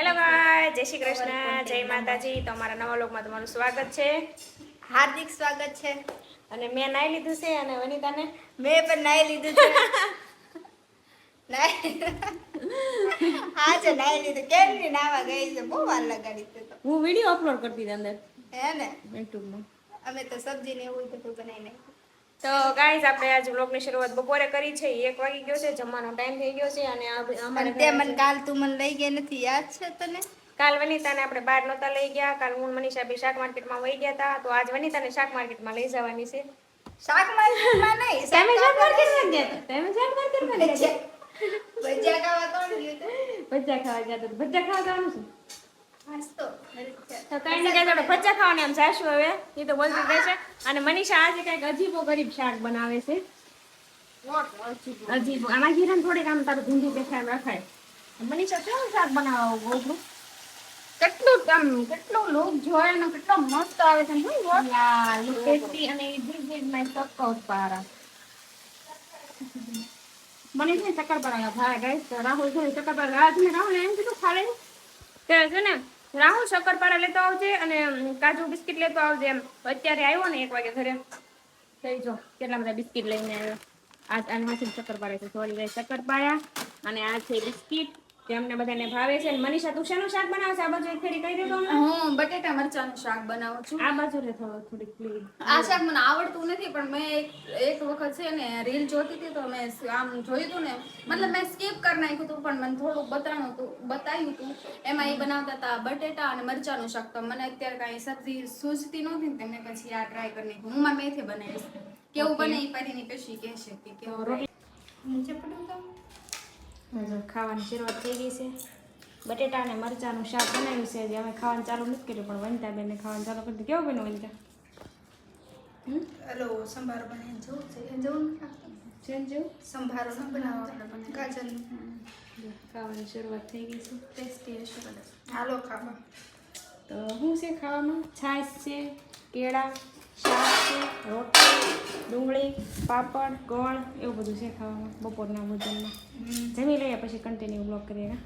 Hello ભાઈ જય શ્રી કૃષ્ણ જય માતાજી. તો અમારા નવા લોકમાં તમારું સ્વાગત છે. હાર્દિક સ્વાગત છે. અને મેં નાઈ લીધું છે અને વનિતાને? મેં પણ નાઈ લીધું છે. હા છે નાઈ લીધું. કેમ ની નાવા ગઈ છે? બહુ વાર લગાડી છે તો. હું વીડિયો અપલોડ કરતી હતી અંદર. હે ને? યુટ્યુબમાં. અમે તો સબ્જી ને એવું બધું બનાવી નાખ્યું તો ગાઈઝ આપણે આજ બ્લોગની શરૂઆત બપોરે કરી છે. એક વાગી ગયો છે જમવાનો ટાઈમ થઈ ગયો છે અને અમારે તે મને કાલ તું મને લઈ ગઈ નથી યાદ છે તને? કાલ વનિતાને આપણે બહાર નહોતા લઈ ગયા. કાલ હું મનીષા બી શાક માર્કેટમાં વહી ગયા હતા તો આજ વનિતાને શાક માર્કેટમાં લઈ જવાની છે. શાક માર્કેટમાં નહીં તમે શાક માર્કેટમાં ગયા હતા. તમે શાક માર્કેટમાં ગયા હતા? ભજીયા ખાવા કોણ ગયું હતું? ભજીયા ખાવા ગયા હતા ભજીયા ખાવા જવાનું છે? તો કઈ નહીં કઈ ભજીયા ખાવાને આમ જાશું હવે એ તો બોલતી જ રહેશે અને મનીષા આજે કંઈક અજીબો ગરીબ શાક બનાવે છે. અજીબો? આમાં જીરાને થોડીક આમ તારું ધૂંધી દેખાય રખાય. મનીષા કેવું શાક બનાવો ગોગનું કેટલું આમ કેટલું લુક જોયે ને કેટલો મસ્ત આવે છે ને શું યા look tasty અને this is my શક્કરપારા મને છે ને શક્કરપારા ભાવે guys. તો રાહુલ છે ને શક્કરપારા રાહ ને રાહુલ એમ કીધું ખાલે. કે છે ને, રાહુલ શક્કરપારા લેતો આવજે અને કાજુ બિસ્કિટ લેતો આવજે એમ. અત્યારે આવ્યો ને એક વાગે ઘરે. થઈ જો, કેટલા બધા બિસ્કિટ લઈને આવ્યો. આ આમાંથી શક્કરપારા છે. સોરી શક્કરપારા અને આ છે બિસ્કિટ. જે અમને બધાને ભાવે છે અને મનીષા તું શેનું શાક બનાવે છે? આ બાજુ એક ફેરી કહી દેતો હું બટેટા મરચાનું શાક બનાવું છું. આ બાજુ રે થોડું થોડીક પ્લીઝ આ શાક મને આવડતું નથી પણ મેં એક એક વખત છે ને રીલ જોતી હતી તો મેં આમ જોયું હતું ને મતલબ મેં સ્કીપ કરી નાખ્યું હતું પણ મને થોડું બતાવ્યું હતું બતાવ્યું હતું. એમાં એ બનાવતા હતા બટેટા અને મરચાનું શાક. તો મને અત્યારે કાંઈ સબ્જી સૂઝતી નહોતી ને તો મેં પછી આ ટ્રાય કરી નાખ્યું. હું મારા મેથી બનાવીશ. કેવું બને એ પરીની પછી કહેશે કે કેવું. નીચે પડ્યું ખાવાની શરૂઆત થઈ ગઈ છે. બટેટા અને મરચાંનું શાક બનાવ્યું છે. જે અમે ખાવાનું ચાલુ નથી કર્યું પણ વનિતા બેને ખાવાનું ચાલુ કરી દીધું. કેવું બન્યું વનિતા? હલો સંભારો બનાવીને જવું. છે જવું? જેમ જેવું સંભારો ન બનાવો ગાજરનું ખાવાની શરૂઆત થઈ ગઈ છે. ટેસ્ટી હશે કદાચ હાલો ખાવા. તો શું છે ખાવામાં? છાશ છે કેળા શાક રોટલી ડુંગળી પાપડ ગોળ એવું બધું છે ખાવામાં બપોરના ભોજનમાં જમી લઈએ પછી કન્ટિન્યુ બ્લોક કરીએ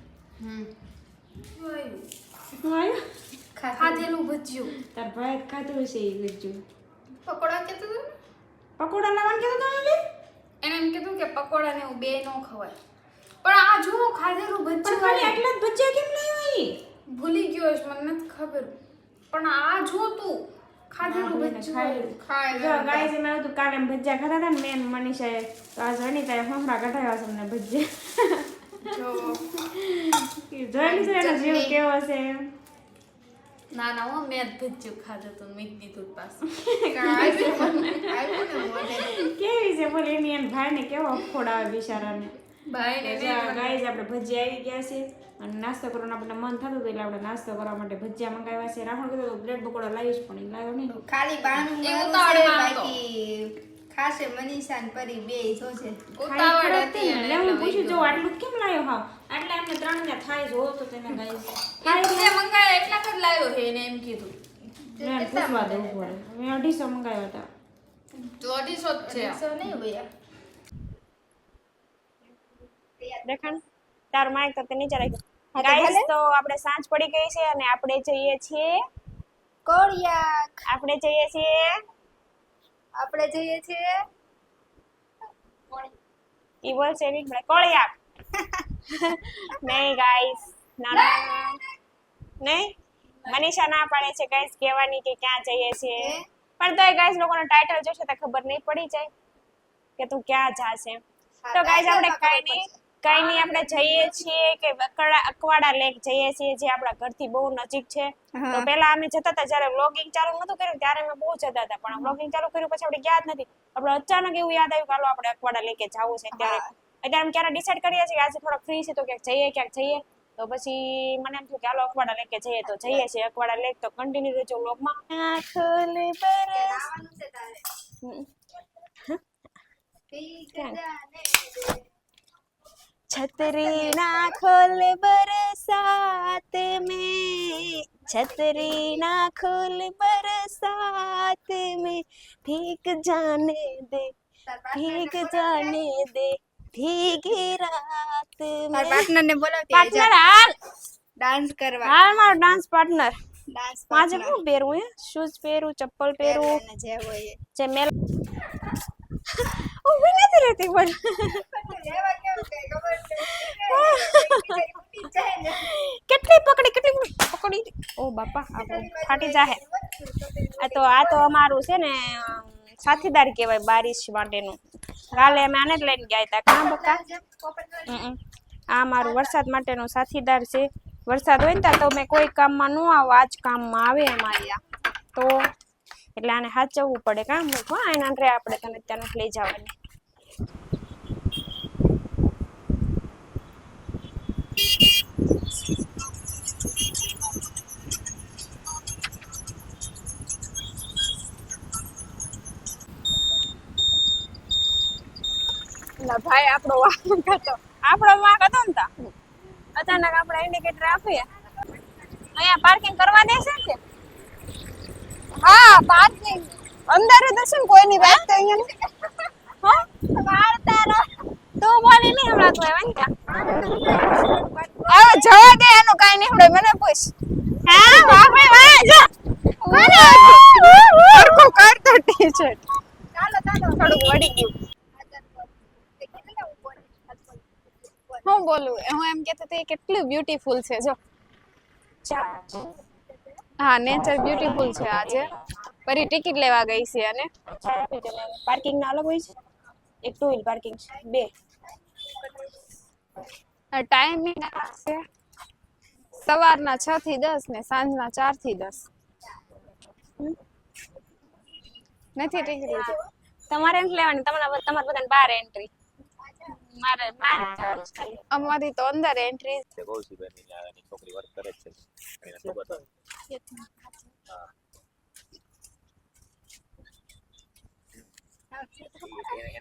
શું આવ્યું ખાધેલું ભજીયું તાર ભાઈ ખાધું છે એ વેચું પકોડા કેતું તું? પકોડા લાવવાનું કીધું તમે એને એમ કીધું કે પકોડા ને એવું બે ન ખવાય પણ આ જો ખાધેલું પણ ખાલી. આટલા જ ભજીયા કેમ નહીં ભૂલી ગયો મને નથી ખબર પણ આ જો તું ખાધેલું એને ખાય જો ગાઈસ એમાં એવું હતું કાલે ભજીયા ખાધા હતા ને મેં મનીષાએ તો આજ અનિતાએ ફફડા કઢાવ્યા છે અમને ભજીયા. જોઈ લીધું એનો જીવ કેવો છે. ના ના હું મેં ભજીયું ખાધું હતું મીઠ દીધું પાછું કેવી છે બોલ એની ભાઈને કેવો અફોડ આવે બિચારાને? ભાઈ આપણે ભજીયા આવી ગયા છે અને નાસ્તો કરવાનું આપણને મન થતું હતું એટલે આપણે નાસ્તો કરવા માટે ભજીયા મંગાવ્યા છે. રાહુલ કીધું બ્રેડ પકોડા લાવીશ પણ લાવ્યો નહીં. ખાલી બાનું એ મારું ઉતાવળમાં છે, હતો. બાકી ખાસે મનીષા ને પરી બે જોશે. ઉતાવળ હતી એટલે હું પૂછ્યું જો આટલું કેમ લાવ્યો હાવ એટલે એમને ત્રણ ને થાય જો તો તેને મંગાયા એટલા જ લાવ્યો છે એને એમ કીધું. મેં પૂછવા દેવું પડે મેં અઢીસો મંગાવ્યા હતા. તો અઢીસો જ છે. સો નહીં ભૈયા દેખાણ? તાર માઇક તો તે નીચે રાખ્યો. ગાઈસ તો આપણે સાંજ પડી ગઈ છે અને આપણે જઈએ છીએ. કોળિયાક. આપણે જઈએ છીએ. આપણે જઈએ છીએ. ઈ એવી મળે કોળિયાક. નહીં ગાઈસ ના ના નહીં? મનીષા ના પાડે છે ગાઈસ કહેવાની કે ક્યાં જઈએ છીએ? પણ તોય ગાઈસ લોકોનો ટાઇટલ જોશે તો ખબર નહીં પડી જાય કે તું ક્યાં જાશે. તો ગાઈસ આપણે કઈ નહીં. કઈ નહીં આપણે જઈએ છીએ કે અકવાડા અકવાડા લેક જઈએ છીએ જે આપણા ઘરથી બહુ નજીક છે. તો પહેલા અમે જતા હતા જ્યારે વ્લોગિંગ ચાલુ નતું કર્યું ત્યારે અમે બહુ જતા હતા. પણ વ્લોગિંગ ચાલુ કર્યું પછી આપણે ગયા જ નથી. આપણે અચાનક એવું યાદ આવ્યું કે હાલો આપણે અકવાડા લેકે જવું છે ત્યારે. અત્યારે અમે ક્યારે ડિસાઈડ કરીએ છીએ કે આજે થોડોક ફ્રી છે તો ક્યાંક જઈએ ક્યાંક જઈએ. તો પછી મને એમ થયું કે હાલો અકવાડા લેકે જઈએ તો જઈએ છીએ. અકવાડા લેક તો કન્ટિન્યુ રહેજો વ્લોગમાં આંખોલ छतरी ना खोल बरसात में छतरी ना खोल बरसात में भीग जाने दे भीग जाने दे ભીગી રાત મારા પાર્ટનર ને બોલાવતી પાર્ટનર હાલ ડાન્સ કરવા હા મારો ડાન્સ પાર્ટનર ડાન્સ આજે શું પહેરવું હે શૂઝ પહેરું ચપ્પલ પહેરું જે હોય એ. જે મેલ ઊભી નથી રહેતી પણ કેટલી પકડી કેટલી પકડી? ઓ, બાપા ફાટી જાહે. આ તો આ તો અમારું છે ને સાથીદાર કહેવાય, બારિશ માટેનું. કાલે અમે આને જ લઈને ગયા હતા. કાં બકા. આ મારું વરસાદ માટેનું સાથીદાર છે. વરસાદ હોય ને તો મેં કોઈ કામમાં ન આવો આ જ કામમાં આવે અમારે આ તો એટલે આને સાચવવું પડે કામ મૂકો એના રે આપણે તને ત્યાં લઈ જવાની. ભાઈ, આપણો વાંક હતો. આપણો વાંક હતો ને તા? અચાનક આપણે ઇન્ડિકેટર આપીએ. અહીંયા પાર્કિંગ કરવા દેશે કે? હા પાર્કિંગ. અંદર તો શું ને કોઈની વાત તો અહીંયા હા? વાળતા રહો તું બોલી નહીં હમણાં કોઈ એમ કે? હવે જવા દે એનું કાઈ નહીં હમણાં. મને પૂછ. હા વાહ ભાઈ વાહ મને ઓરકો કરતો ટી-શર્ટ. ચાલો ચાલો. થોડુંક વળી ગયું. હું બોલું? હું એમ કહેતી હતી કેટલું બ્યુટીફુલ છે જો. હા નેચર બ્યુટીફુલ છે આજે. પરી ટિકિટ લેવા ગઈ છે અને? પાર્કિંગ ના અલગ હોય છે? એક ટુ વ્હીલ પાર્કિંગ છે. બે. ટાઈમિંગ છે. સવારના છ થી દસ ને સાંજના ચારથી દસ. નથી ટિકિટ લીધી. તમારે એમ લેવાની? તમારા તમારે બધાને બાર એન્ટ્રી મારે. અમારી તો અંદર એન્ટ્રી છે કૌશિકભાઈની ને છોકરી વર્ક કરે છે.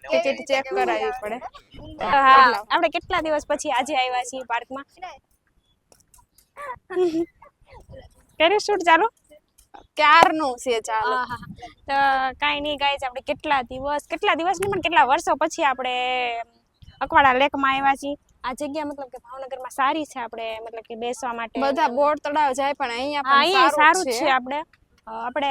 ટિકિટ ચેક કરાવી પડે હા આપણે કેટલા દિવસ પછી આજે આવ્યા છીએ પાર્કમાં? શૂટ ચાલુ? ક્યારનું છે ચાલો? તો કાંઈ નહીં ગાઈસ આપણે કેટલા દિવસ કેટલા દિવસ નહીં પણ કેટલા વર્ષો પછી આપણે અકવાડા લેકમાં આવ્યા છીએ. આ જગ્યા મતલબ કે ભાવનગરમાં સારી છે આપણે મતલબ કે બેસવા માટે. બધા બોર તળાવ જાય પણ અહીંયા પણ સારું છે. આપણે. આપણે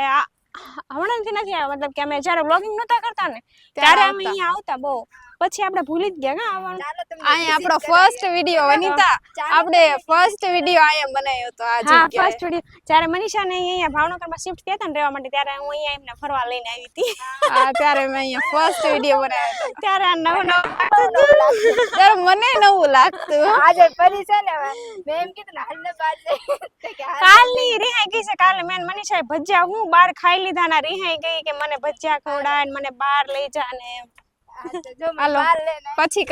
હમણાંથી નથી આવ્યા મતલબ કે અમે જ્યારે બ્લોગિંગ નહોતા કરતા ને ત્યારે અમે અહીંયા આવતા બહુ. પછી આપણે ભૂલી જ ગયા હા આવવાનું ચાલો તમને અહીંયા આપણો ફર્સ્ટ વિડિયો વનિતા. આપણે ફર્સ્ટ વિડિયો અહીંયા બનાવ્યો હતો આ હા જગ્યાએ. ફર્સ્ટ વીડિયો જ્યારે મનીષા ને અહીંયા ભાવનગરમાં શિફ્ટ થયા હતા ને રહેવા માટે ત્યારે હું અહીંયા એમને ફરવા લઈને આવી હતી. હા ત્યારે મેં અહીંયા ફર્સ્ટ વિડિયો બનાવ્યો હતો ત્યારે આ નવું નવું ત્યારે મને નવું લાગતું. આજે પરી છે ને મેં એમ કીધું ને હાલને બાદ તો કે હાલ કાલની રિહાઈ ગઈ છે કાલે મેં મનીષાએ ભજીયા હું બહાર ખાઈ લીધા ના રિહાઈ ગઈ કે મને ભજીયા ખવડાય ને મને બહાર લઈ જા ને પછી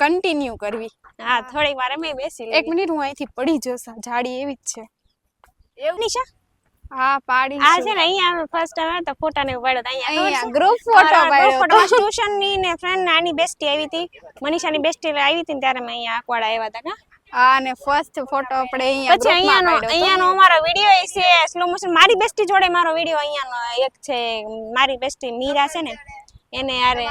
કન્ટિન્યુ કરવી. હા થોડીક વાર અમે બેસી એક મિનિટ હું અહીંથી પડી જશે જાડી એવી જ છે. એવું? નિશા હા પાડી આ છે. ને અહીંયા ફર્સ્ટ અમે તો ફોટા ને પડ્યો અહીંયા ગ્રુપ ફોટો પાડ્યો. ટ્યુશનની ને ફ્રેન્ડ ને આની બેસ્ટી આવી હતી. મનીષાની બેસ્ટી આવી હતી ત્યારે અમે અહીંયા આકવાડા આવ્યા હતા કા? અને ફર્સ્ટ ફોટો આપણે અહીંયા પછી અહીંયાનો અહીંયાનો અમારો વીડિયો છે સ્લો મોશન મારી બેસ્ટી જોડે મારો વીડિયો અહીંયાનો એક છે. મારી બેસ્ટી મીરા છે ને એને યારે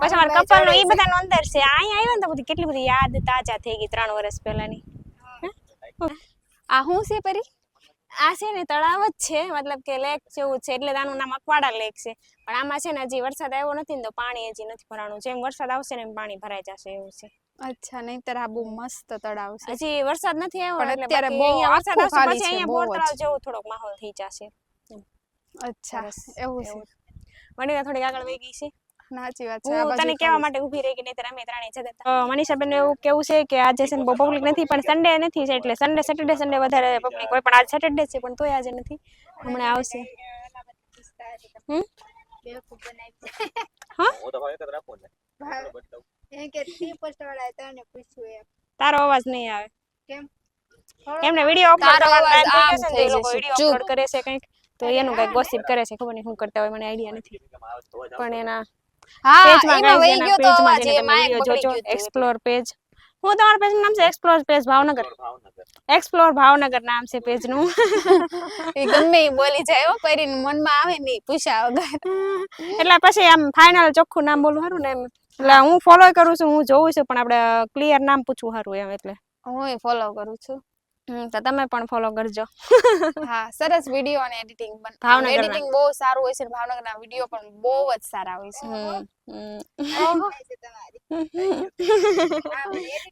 પછી મારા કપલ નો એ બધાનો અંદર છે. અહીંયા આવ્યો ને તો બધી કેટલી બધી યાદ તાજા થઈ ગઈ ત્રણ વર્ષ પહેલાની. આ શું છે પરી? આ છે ને તળાવ જ છે. મતલબ કે લેક જેવું છે. એટલે આનું નામ અકવાડા લેક છે. પણ આમાં છે ને હજી વરસાદ આવ્યો નથી ને તો પાણી હજી નથી ભરાણું. જેમ વરસાદ આવશે ને એમ પાણી ભરાઈ જશે એવું છે. અચ્છા નહીતર આ બહુ મસ્ત તળાવ છે. હજી વરસાદ નથી આવ્યો પણ એટલે અત્યારે બહુ વરસાદ આવશે પછી અહીંયા બોર તળાવ જેવું થોડોક માહોલ થઈ જશે. અચ્છા એવું છે. વનિતા થોડીક આગળ વહી ગઈ છે. સાચી વાત છે હું તને કહેવા માટે ઊભી રહી કે નહીતર અમે ત્રણેય જતા મનીષાબેન એવું કેવું છે કે આજે છે બહુ પબ્લિક નથી પણ સન્ડે નથી એટલે સન્ડે સેટરડે સન્ડે વધારે પબ્લિક હોય પણ આજ સેટરડે છે પણ તોય આજે નથી. હમણાં આવશે. હમ? બેવકૂફ બનાવી હું તો ભાવ એક જ રાખું ને. ભાવ બતાવું. એમ કે ટી પોસ્ટ વાળા તને પૂછ્યું એમ. તારો અવાજ નહીં આવે. એમને વીડિયો અપલોડ કરે છે કંઈક. તો એનું કઈ ગોસિપ કરે છે ખબર નહીં શું કરતા હોય મને આઈડિયા નથી. પણ એના પેજમાં પેજમાં જઈને વીડિયો જોજો એક્સપ્લોર પેજ હું તમારા પેજનું નામ છે? Explore page Bhavnagar. Explore Bhavnagar. નામ છે પેજનું એ ગમે બોલી જાય હો કરીને મનમાં આવે નહીં પૂછ્યા વગર. એટલે પછી આમ ફાઇનલ ચોખ્ખું નામ બોલું સારું ને એમ. એટલે હું ફોલો કરું છું હું જોઉં છું પણ આપણે ક્લિયર નામ પૂછવું સારું એમ એટલે. હું ફોલો કરું છું. તો તમે પણ ફોલો કરજો. હા સરસ વીડિયો અને એડિટિંગ પણ ભાવનગરના. એડિટિંગ બહુ સારું હોય છે ભાવનગરના વીડિયો પણ બહુ જ સારા હોય છે.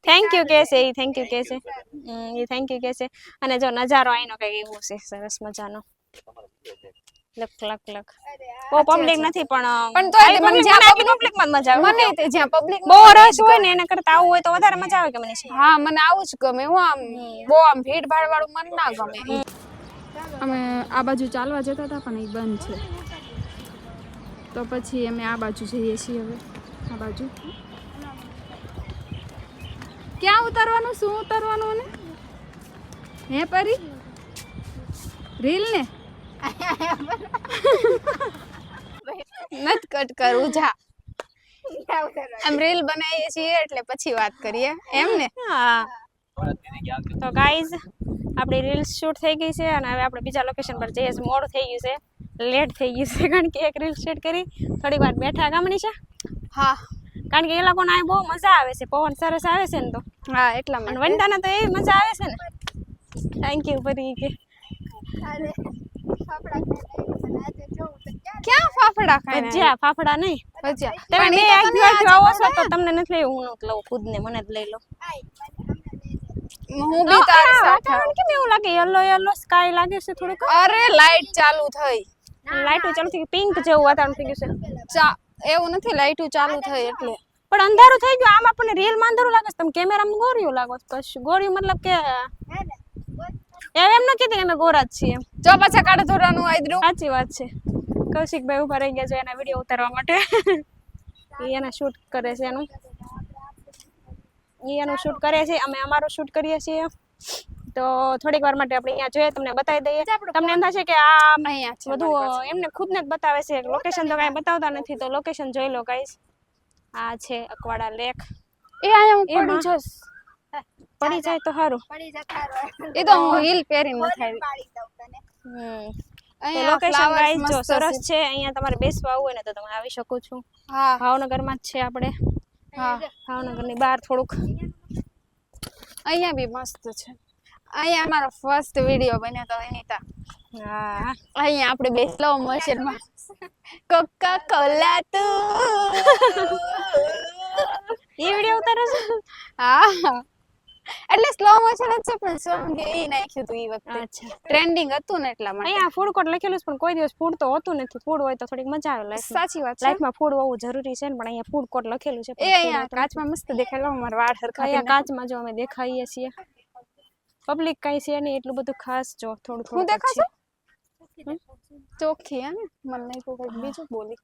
થેન્ક યુ કે છે એ થેન્ક યુ કે છે. હમ, એ થેન્ક યુ કે છે અને જો નજારો અહીંનો કઈ એવું છે સરસ મજાનો. Luck luck luck. બહુ પબ્લિક નથી પણ પણ તો મને જ્યાં પબ્લિકમાં મજા આવે. મને જ્યાં પબ્લિક બહુ રસ હોય ને એના કરતા આવું હોય તો વધારે મજા આવે કે મને હા મને આવું જ ગમે. હું આમ બહુ આમ ભીડ ભાડ વાળું મને ના ગમે. અમે આ બાજુ ચાલવા જતા હતા પણ એ બંધ છે. તો પછી અમે આ બાજુ જઈએ છીએ હવે. આ બાજુ. ક્યાં ઉતારવાનું? શું ઉતારવાનું ને હે પરી? રીલ ને? નત કટ કરું જા. એમ રીલ બનાવીએ છીએ એટલે પછી વાત કરીએ. એમ ને? હા. તો ગાઈઝ આપણી રીલ્સ શૂટ થઈ ગઈ છે અને હવે આપણે બીજા લોકેશન પર જઈએ. છીએ મોડું થઈ ગયું છે. લેટ થઈ ગયું છે કારણ કે એક રીલ શૂટ કરી. થોડીક વાર બેઠા ગામની છે. હા. કારણ કે એ લોકોને અહીં બહુ મજા આવે છે. પવન સરસ આવે છે ને તો. હા એટલા અને માટે વનિતાને તો એવી મજા આવે છે ને. થેન્ક યુ ફરી કે. ક્યાં ફાફડા ખાઈને ભજીયા ફાફડા નહીં. ભજીયા. તમે બે એક તમને દિવસ આવો છો તો તમને નથી લેવું હું નથી લઉં ખુદને મને જ લઈ લો. હું બી તારી સાથે કેમ એવું લાગે? યલો યલો સ્કાય લાગે છે થોડુંક? અરે લાઈટ ચાલુ થઈ. લાઈટો ચાલુ થઈ પિંક જેવું વાતાવરણ થઈ ગયું છે. એવું નથી લાઈટો ચાલુ થઈ એટલે. પણ અંધારું થઈ ગયું. આમ આપણને રીલમાં અંધારું લાગે છે. તમે કેમેરામાં ગોર્યું લાગો છો. કશું ગોરિયું મતલબ કે એમ ન કીધું કે અમે ગોરા જ છીએ. જો પાછા કાઢે ધોરવાનું આદરું સાચી વાત છે. કૌશિકભાઈ ઊભા રહી ગયા છે એના વીડિયો ઉતારવા માટે. એના શૂટ કરે છે એનું. એનું શૂટ કરે છે અમે અમારું શૂટ કરીએ છીએ. તો થોડીક વાર માટે આપણે અહીંયા જોઈએ તમને બતાવી દઈએ. તમને એમ થશે કે આ બધું એમને ખુદને જ બતાવે છે. લોકેશન તો કાંઈ બતાવતા નથી તો લોકેશન જોઈ લો ગાઈસ આ છે અકવાડા લેક એ અહીંયા હું એમાં- તો સારું પડી જાય સારું એ તો હું હીલ પહેરીને નથી આવી હમ. લોકેશન ગાઈસ જો સરસ છે. અહીંયા તમારે બેસવા આવવું હોય ને તો તમે આવી શકો છો. હા. ભાવનગરમાં જ છે આપણે. હા ભાવનગરની બહાર થોડુંક. અહીંયા બી મસ્ત છે. અહીંયા અમારો ફર્સ્ટ વીડિયો બન્યો તો એનીતા હા. અહીંયા આપણે બેસલો સ્લો મોશનમાં કોકા કોલા એ વીડિયો ઉતારો છો? હા. એટલે સ્લો મોશન જ છે પણ સોંગ એ નાખ્યું હતું એ વખતે. અચ્છા. ટ્રેન્ડિંગ હતું ને એટલા માટે. અહીંયા ફૂડ કોર્ટ લખેલું છે પણ કોઈ દિવસ ફૂડ તો હોતું નથી. ફૂડ હોય તો થોડીક મજા આવે લાઈફ સાચી વાત લાઈફમાં ફૂડ હોવું જરૂરી છે ને પણ અહીંયા ફૂડ કોર્ટ લખેલું છે એ અહીંયા કાચમાં મસ્ત દેખાયેલો અમારા વાળ હરખા અહીંયા કાચમાં જો અમે દેખાઈએ છીએ. પબ્લિક કઈ છે નહીં એટલું બધું ખાસ જો થોડું હું થોડું દેખાશે ચોખ્ખી હે ને? મને નહીં કોઈ બીજું બોલી.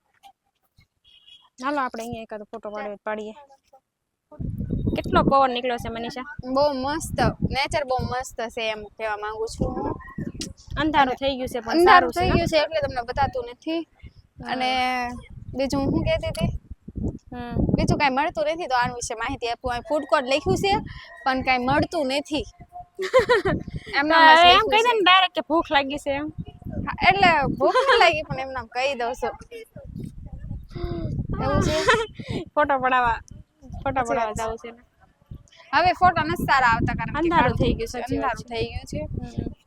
ચાલો આપણે અહીંયા એકાદ ફોટો પાડીએ. કેટલો પવન નીકળ્યો છે મનીષા? બહુ મસ્ત. નેચર બહુ મસ્ત છે એમ કહેવા માંગુ છું અંધારું થઈ ગયું છે પણ અંધારું થઈ ગયું છે એટલે તમને બતાતું નથી. અને બીજું હું કહેતી હતી? બીજું કાંઈ મળતું નથી તો આના વિશે માહિતી આપું. અહીં ફૂડ કોર્ટ લખ્યું છે પણ કાંઈ મળતું નથી. એમ કહી દે ને ડાયરેક્ટ કે ભૂખ લાગી છે એમ. એટલે ભૂખ ન લાગી પણ એમના કહી દઉં છું. એવું છે? ફોટો પડાવવા. ફોટો પડાવવા જવું છે હવે ફોટા નથી સારા આવતા કારણ કે અંધારું થઈ ગયું, છે અંધારું થઈ ગયું છે.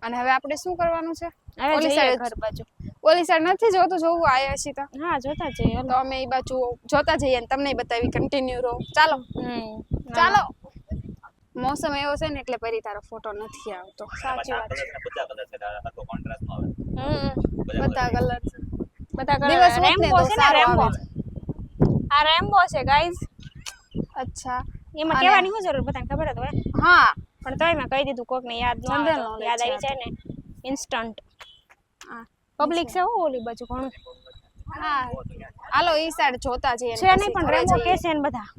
અને હવે આપણે શું કરવાનું છે? હવે ઓલી સાઈડ ઘર બાજુ. ઓલી સાઈડ નથી જોતું? જોવું આયા છીએ તો. હા જોતા જઈએ તો અમે એ બાજુ જોતા જઈએ અને તમને બતાવી કન્ટિન્યુ રહો. ચાલો. ચાલો. મોસમ એવો છે ને એટલે પરી તારો ફોટો નથી આવતો. સાચી વાત છે. બધા કલર છે આખો કોન્ટ્રાસ્ટમાં આવે. હમ. બધા કલર છે. બધા કલર રેમ્બો છે. ને રેમ્બો આ રેમ્બો છે ગાઈઝ અચ્છા. એમાં કહેવાની શું જરૂર બધાને ખબર હોય. હા. પણ તોય મેં કહી દીધું કોકને યાદ ન આવે યાદ આવી જાય ને. ઇન્સ્ટન્ટ હા. પબ્લિક છે હું ઓલી બાજુ ઘણું. હા. હાલો ઈ સાઈડ જોતા જઈએ છે નહીં પણ રેમ્બો કે છે ને બધા.